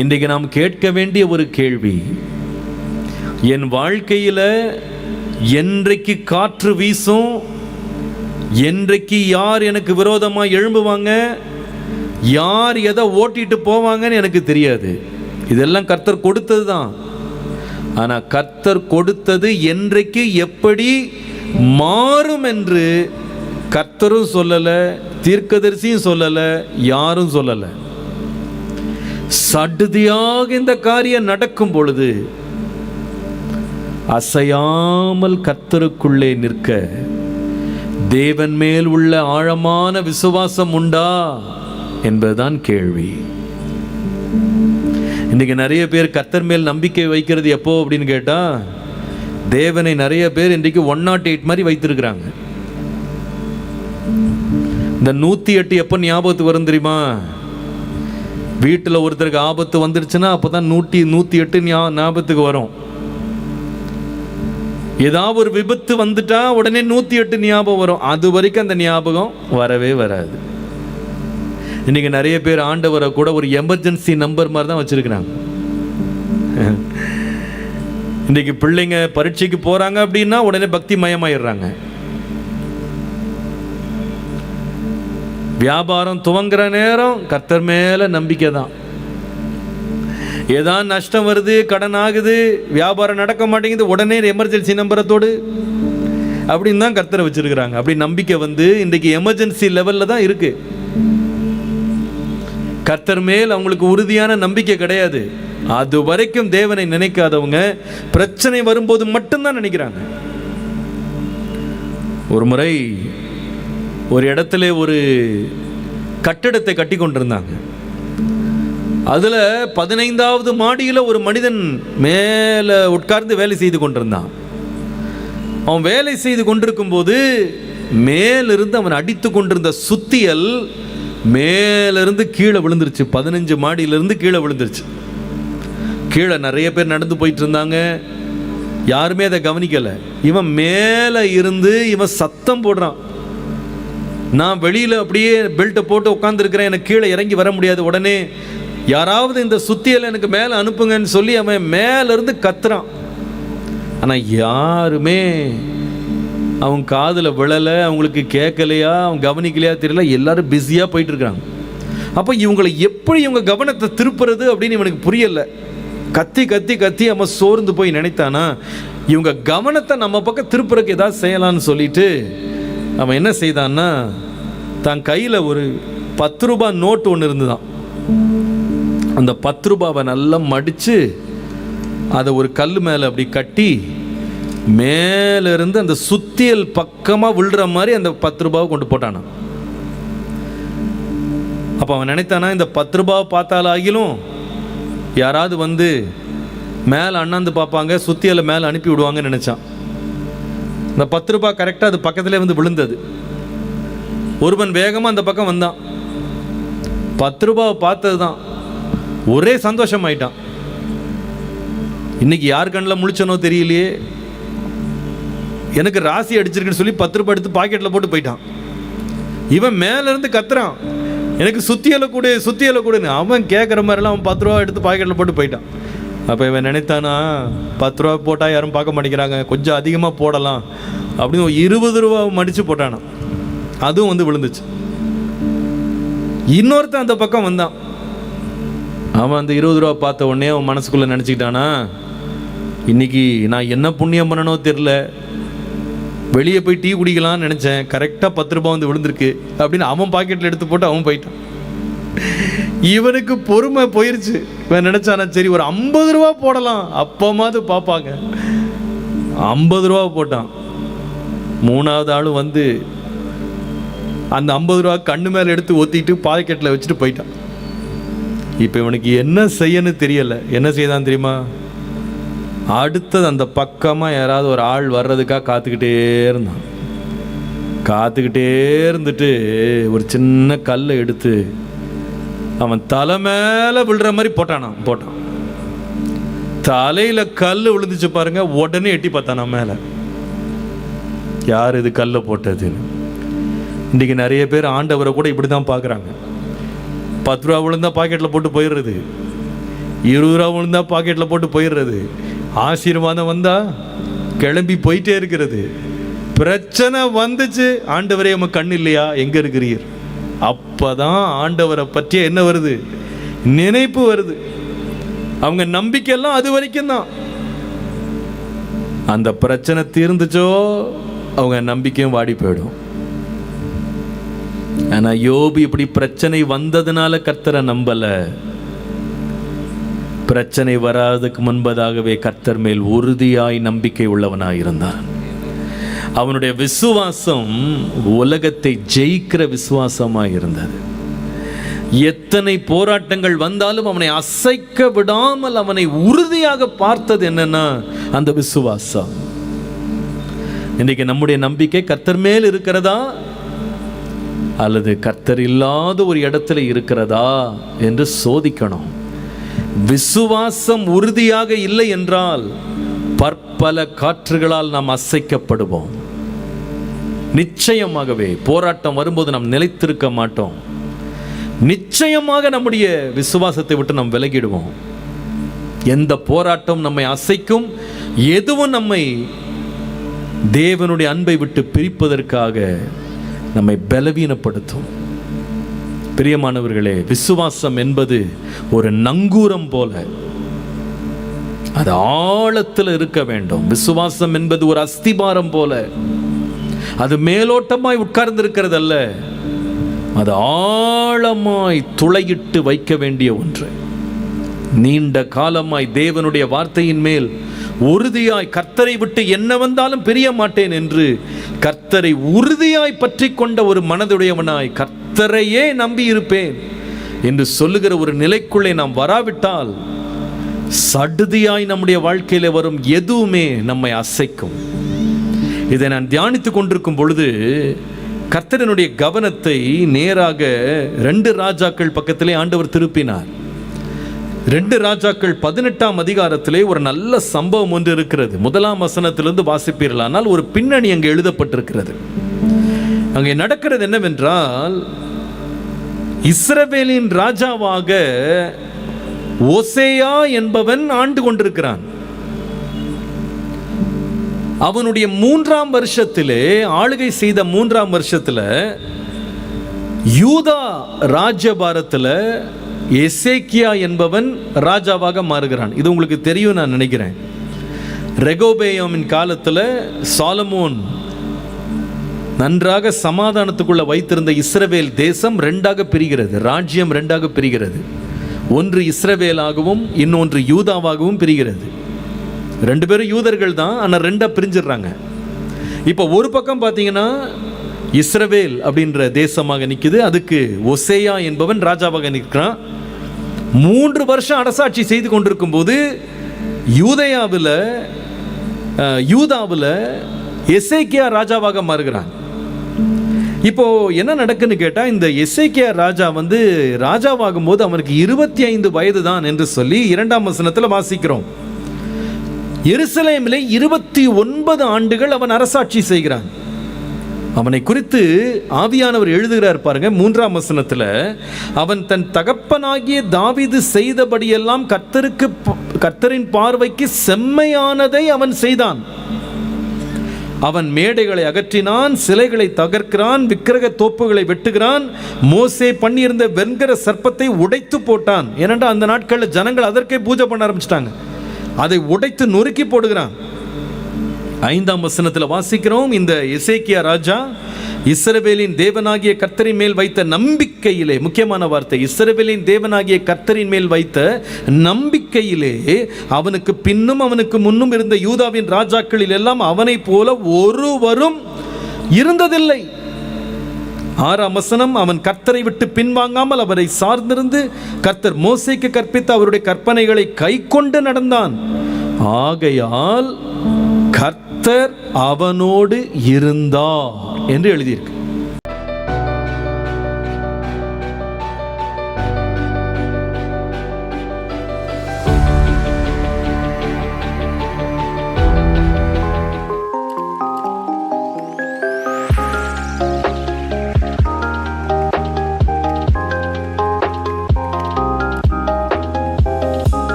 இன்றைக்கு நாம் கேட்க வேண்டிய ஒரு கேள்வி. என் வாழ்க்கையில் என்றைக்கு காற்று வீசும் என்றைக்கு யார் எனக்கு விரோதமாக எழும்புவாங்க யார் எதை ஓட்டிட்டு போவாங்கன்னு எனக்கு தெரியாது. இதெல்லாம் கர்த்தர் கொடுத்தது தான் ஆனால் கர்த்தர் கொடுத்தது என்றைக்கு எப்படி மாறும் என்று கர்த்தரும் சொல்லலை தீர்க்கதரிசியும் சொல்லலை யாரும் சொல்லலை. சடுதியாக இந்த காரியம் நடக்கும் பொழுது அசையாமல் கத்தருக்குள்ளே நிற்க தேவன் மேல் உள்ள ஆழமான விசுவாசம் உண்டா என்பதுதான் கேள்வி. இன்னைக்கு நிறைய பேர் கத்தர் மேல் நம்பிக்கை வைக்கிறது எப்போ அப்படின்னு கேட்டால் தேவனை நிறைய பேர் இன்றைக்கு ஒன் நாட் எயிட் மாதிரி வைத்திருக்கிறாங்க. இந்த நூற்றி எட்டு எப்போ ஞாபகத்துக்கு வரும் தெரியுமா? வீட்டில் ஒருத்தருக்கு ஆபத்து வந்துருச்சுன்னா அப்போ தான் நூற்றி நூற்றி எட்டு ஞா- ஞாபகத்துக்கு வரும். ஏதாவது ஒரு விபத்து வந்துட்டா உடனே நூற்றி எட்டு ஞாபகம் வரும். அது வரைக்கும் அந்த ஞாபகம் வரவே வராது. இன்றைக்கி நிறைய பேர் ஆண்டவரை கூட ஒரு எமர்ஜென்சி நம்பர் மாதிரி தான் வச்சுருக்குறாங்க. இன்னைக்கு பிள்ளைங்க பரீட்சைக்கு போகிறாங்க அப்படின்னா உடனே பக்தி மயமாயிடுறாங்க. வியாபாரம் துவங்குற நேரம் கர்த்தர் மேலே நம்பிக்கை தான். ஏதான் நஷ்டம் வருது கடன் ஆகுது வியாபாரம் நடக்க மாட்டேங்குது உடனே எமர்ஜென்சி நம்பரத்தோடு அப்படின்னு தான் கர்த்தரை வச்சிருக்கிறாங்க. அப்படி நம்பிக்கை வந்து இன்றைக்கு எமர்ஜென்சி லெவலில் தான் இருக்குது கர்த்தர் மேல் அவங்களுக்கு உறுதியான நம்பிக்கை கிடையாது. அது வரைக்கும் தேவனை நினைக்காதவங்க பிரச்சனை வரும்போது மட்டும்தான் நினைக்கிறாங்க. ஒரு முறை ஒரு இடத்துல ஒரு கட்டிடத்தை கட்டி கொண்டிருந்தாங்க அதில் பதினைந்தாவது மாடியில் ஒரு மனிதன் மேலே உட்கார்ந்து வேலை செய்து கொண்டிருந்தான். அவன் வேலை செய்து கொண்டிருக்கும் போது மேலிருந்து அவன் அடித்து கொண்டிருந்த சுத்தியல் மேலிருந்து கீழே விழுந்துருச்சு. பதினஞ்சு மாடியிலிருந்து கீழே விழுந்துருச்சு. கீழே நிறைய பேர் நடந்து போயிட்டு இருந்தாங்க யாருமே அதை கவனிக்கலை. இவன் மேலே இருந்து இவன் சத்தம் போடுறான். நான் வெளியில் அப்படியே பெல்ட்டை போட்டு உட்காந்துருக்கிறேன் எனக்கு கீழே இறங்கி வர முடியாது. உடனே யாராவது இந்த சுத்தியில் எனக்கு மேலே அனுப்புங்கன்னு சொல்லி அவன் மேலேருந்து கத்துறான். ஆனால் யாருமே அவன் காதில் விழலை அவங்களுக்கு கேட்கலையா அவன் கவனிக்கலையா தெரியல எல்லாரும் பிஸியாக போயிட்டுருக்காங்க அப்போ இவங்களை எப்படி இவங்க கவனத்தை திருப்புறது அப்படின்னு இவனுக்கு புரியலை. கத்தி கத்தி கத்தி அவன் சோர்ந்து போய் நினைத்தானா இவங்க கவனத்தை நம்ம பக்கம் திருப்புறக்கு ஏதாவது செய்யலான்னு சொல்லிட்டு அவன் என்ன செய்தான்னா தன் கையில் ஒரு பத்து ரூபாய் நோட்டு ஒன்று இருந்துதான். அந்த பத்து ரூபாவை நல்லா மடித்து அதை ஒரு கல் மேலே அப்படி கட்டி மேலேருந்து அந்த சுத்தியல் பக்கமாக விழுற மாதிரி அந்த பத்து ரூபாவை கொண்டு போட்டானான் அப்போ அவன் நினைத்தானா இந்த பத்து ரூபாவை பார்த்தாலாகிலும் யாராவது வந்து மேலே அண்ணாந்து பார்ப்பாங்க சுத்தியலை மேலே அனுப்பி விடுவாங்கன்னு நினச்சான். இந்த பத்து ரூபாய் கரெக்டாக அது பக்கத்திலே வந்து விழுந்தது. ஒருவன் வேகமாக அந்த பக்கம் வந்தான். பத்து ரூபாவை பார்த்தது தான் ஒரே சந்தோஷம் ஆயிட்டான் இன்னைக்கு யார் கண்ணில் முழிச்சனோ தெரியலையே. எனக்கு ராசி அடிச்சிருக்குன்னு சொல்லி பத்து ரூபாய் எடுத்து பாக்கெட்டில் போட்டு போயிட்டான். இவன் மேலேருந்து கத்துறான். எனக்கு சுத்தியலை கொடு சுத்தியலை கொடுன்னு. அவன் கேட்குற மாதிரிலாம் அவன் பத்து ரூபா எடுத்து பாக்கெட்டில் போட்டு போயிட்டான். அப்போ இவன் நினைத்தானா பத்து ரூபா போட்டால் யாரும் பார்க்க மாட்டேங்கிறாங்க கொஞ்சம் அதிகமாக போடலாம் அப்படின்னு ஒரு இருபது ரூபா மடித்து போட்டானான் அதுவும் வந்து விழுந்துச்சு. இன்னொருத்தன் அந்த பக்கம் வந்தான். அவன் அந்த இருபது ரூபா பார்த்த உடனே அவன் மனசுக்குள்ளே நினச்சிக்கிட்டானா இன்னைக்கு நான் என்ன புண்ணியம் பண்ணனோ தெரில வெளியே போய் டீ குடிக்கலாம்னு நினச்சேன் கரெக்டாக பத்து ரூபா வந்து விழுந்திருக்கு அப்படின்னு அவன் பாக்கெட்டில் எடுத்து போட்டு அவன் போயிட்டான். இவனுக்கு பொறுமை போயிருச்சு. இவன் நினச்சானா சரி ஒரு ஐம்பது ரூபா போடலாம். அப்பமாவது பார்ப்பாங்க ஐம்பது ரூபா போட்டான். மூணாவது ஆளும் வந்து அந்த ஐம்பது ரூபா கண்ணு மேலே எடுத்து ஒத்திட்டு பாக்கெட்டில் வச்சுட்டு போயிட்டான். இப்போ இவனுக்கு என்ன செய்யன்னு தெரியலை. என்ன செய்தான் தெரியுமா? அடுத்தது அந்த பக்கமாக யாராவது ஒரு ஆள் வர்றதுக்காக காத்துக்கிட்டே இருந்தான். காத்துக்கிட்டே இருந்துட்டு ஒரு சின்ன கல்லை எடுத்து அவன் தலை மேலே விழுற மாதிரி போட்டானான் போட்டான். தலையில் கல் விழுந்துச்சு பாருங்க உடனே எட்டி பார்த்தானா மேலே. யார் இது கல்லை போட்டதுன்னு? இன்றைக்கி நிறைய பேர் ஆண்டவரை கூட இப்படி தான் பார்க்குறாங்க. பத்து ரூபா விழுந்தா பாக்கெட்டில் போட்டு போயிடுறது. இருபது ரூபா விழுந்தா பாக்கெட்டில் போட்டு போயிடுறது. ஆசீர்வாதம் வந்தால் கிளம்பி போயிட்டே இருக்கிறது. பிரச்சனை வந்துச்சு. ஆண்டவரே உம கண் இல்லையா? எங்கே இருக்கிறீர்? அப்பதான் ஆண்டவரை பற்றிய என்ன வருது? நினைப்பு வருது. அவங்க நம்பிக்கையெல்லாம் அது வரைக்கும் தான். அந்த பிரச்சனை தீர்ந்துச்சோ அவங்க நம்பிக்கையும் வாடி போயிடும். ஆனா யோபு இப்படி பிரச்சனை வந்ததுனால கர்த்தரை நம்பல. பிரச்சனை வராததுக்கு முன்பதாகவே கர்த்தர் மேல் உறுதியாய் நம்பிக்கை உள்ளவனாக இருந்தான் அவனுடைய விசுவாசம் உலகத்தை ஜெயிக்கிற விசுவாசமாக இருந்தது. எத்தனை போராட்டங்கள் வந்தாலும் அவனை அசைக்க விடாமல் அவனை உறுதியாக பார்த்தது என்னன்னா அந்த விசுவாசம். இன்னைக்கு நம்முடைய நம்பிக்கை கர்த்தர் மேல் இருக்கிறதா? அல்லது கர்த்தர் இல்லாத ஒரு இடத்துல இருக்கிறதா என்று சோதிக்கணும். விசுவாசம் உறுதியாக இல்லை என்றால் பற்பல காற்றுகளால் நாம் அசைக்கப்படுவோம். நிச்சயமாகவே போராட்டம் வரும்போது நாம் நிலைத்திருக்க மாட்டோம். நிச்சயமாக நம்முடைய விசுவாசத்தை விட்டு நாம் விலகிடுவோம். எந்த போராட்டம் நம்மை அசைக்கும் எதுவும் நம்மை தேவனுடைய அன்பை விட்டு பிரிப்பதற்காக நம்மை பலவீனப்படுத்தும். பிரியமானவர்களே விசுவாசம் என்பது ஒரு நங்கூரம் போல. அது ஆழத்தில் இருக்க வேண்டும். விசுவாசம் என்பது ஒரு அஸ்திபாரம் போல. அது மேலோட்டமாய் உட்கார்ந்திருக்கிறது அல்ல அது ஆழமாய் துளையிட்டு வைக்க வேண்டிய ஒன்று. நீண்ட காலமாய் தேவனுடைய வார்த்தையின் மேல் உறுதியாய் கர்த்தரை விட்டு என்ன வந்தாலும் பிரிய மாட்டேன் என்று கர்த்தரை உறுதியாய் பற்றி கொண்ட ஒரு மனதுடையவனாய் கர்த்தரையே நம்பி இருப்பேன் என்று சொல்லுகிற ஒரு நிலைக்குள்ளே நாம் வராவிட்டால் சடுதியாய் நம்முடைய வாழ்க்கையில் வரும் எதுவுமே நம்மை அசைக்கும். இதை நான் தியானித்துக் கொண்டிருக்கும் பொழுது கர்த்தரனுடைய கவனத்தை நேராக ரெண்டு ராஜாக்கள் பக்கத்திலே ஆண்டவர் திருப்பினார். ரெண்டு ராஜாக்கள் பதினெட்டாம் அதிகாரத்திலே ஒரு நல்ல சம்பவம் ஒன்று இருக்கிறது. முதலாம் வசனத்திலிருந்து வாசிப்பீர்களானால் ஒரு பின்னணி அங்கே எழுதப்பட்டிருக்கிறது. அங்கே நடக்கிறது என்னவென்றால் இஸ்ரவேலின் ராஜாவாக ஒசேயா என்பவன் ஆண்டு கொண்டிருக்கிறான். அவனுடைய மூன்றாம் வருஷத்திலே ஆளுகை செய்த மூன்றாம் வருஷத்தில் யூதா ராஜ்யபாரத்தில் எசேக்கியா என்பவன் ராஜாவாக மாறுகிறான். இது உங்களுக்கு தெரியும் நான் நினைக்கிறேன். ரெகோபேயோமின் காலத்தில் சாலமோன் நன்றாக சமாதானத்துக்குள்ள வைத்திருந்த இஸ்ரவேல் தேசம் ரெண்டாக பிரிகிறது. ராஜ்யம் ரெண்டாக பிரிகிறது. ஒன்று இஸ்ரவேலாகவும் இன்னொன்று யூதாவாகவும் பிரிகிறது. ரெண்டு பேரும் யூதர்கள் தான் ஆனால் ரெண்டாக பிரிஞ்சிடுறாங்க. இப்போ ஒரு பக்கம் பார்த்தீங்கன்னா இஸ்ரவேல் அப்படின்ற தேசமாக நிற்குது அதுக்கு ஒசேயா என்பவன் ராஜாவாக நிற்கிறான். மூன்று வருஷம் அரசாட்சி செய்து கொண்டிருக்கும் போது யூதயாவில் யூதாவில் எசேக்கியா ராஜாவாக மாறுகிறான். இப்போ என்ன நடக்குன்னு கேட்டால் இந்த எஸ்ஐகே ராஜா வந்து ராஜாவாகும் போது அவனுக்கு இருபத்தி ஐந்து வயது தான் என்று சொல்லி இரண்டாம் வசனத்தில் வாசிக்கிறோம். எருசலேமிலே இருபத்தி ஒன்பது ஆண்டுகள் அவன் அரசாட்சி செய்கிறான். அவனை குறித்து ஆவியானவர் எழுதுகிறார் பாருங்க மூன்றாம் வசனத்தில் அவன் தன் தகப்பனாகிய தாவிது செய்தபடியெல்லாம் கர்த்தருக்கு கர்த்தரின் பார்வைக்கு செம்மையானதை அவன் செய்தான். அவன் மேடைகளை அகற்றினான் சிலைகளை தகர்க்கிறான் விக்கிரக தோப்புகளை வெட்டுகிறான் மோசே பண்ணியிருந்த வெண்கர சர்ப்பத்தை உடைத்து போட்டான். ஏனென்றால் அந்த நாட்களில் ஜனங்கள் அதற்கே பூஜை பண்ண ஆரம்பிச்சிட்டாங்க. அதை உடைத்து நொறுக்கி போடுகிறான். ஐந்தாம் வசனத்தில் வாசிக்கிறோம் இந்த இசைக்கியா ராஜா இஸ்ரவேலின் தேவனாகிய கர்த்தரின் மேல் வைத்த நம்பிக்கையிலே முக்கியமான வார்த்தை இஸ்ரவேலின் தேவனாகிய கர்த்தரின் மேல் வைத்த நம்பிக்கையிலே அவனுக்கு பின்னும் அவனுக்கு முன்னும் இருந்த யூதாவின் ராஜாக்களில் எல்லாம் அவனைப் போல ஒருவரும் இருந்ததில்லை. ஆறாம் வசனம் அவன் கர்த்தரை விட்டு பின்வாங்காமல் அவரை சார்ந்திருந்து கர்த்தர் மோசைக்கு கற்பித்த அவருடைய கற்பனைகளை கை கொண்டு நடந்தான். ஆகையால் கர்த்தர் அவனோடு இருந்தார் என்று எழுதியிருக்கு.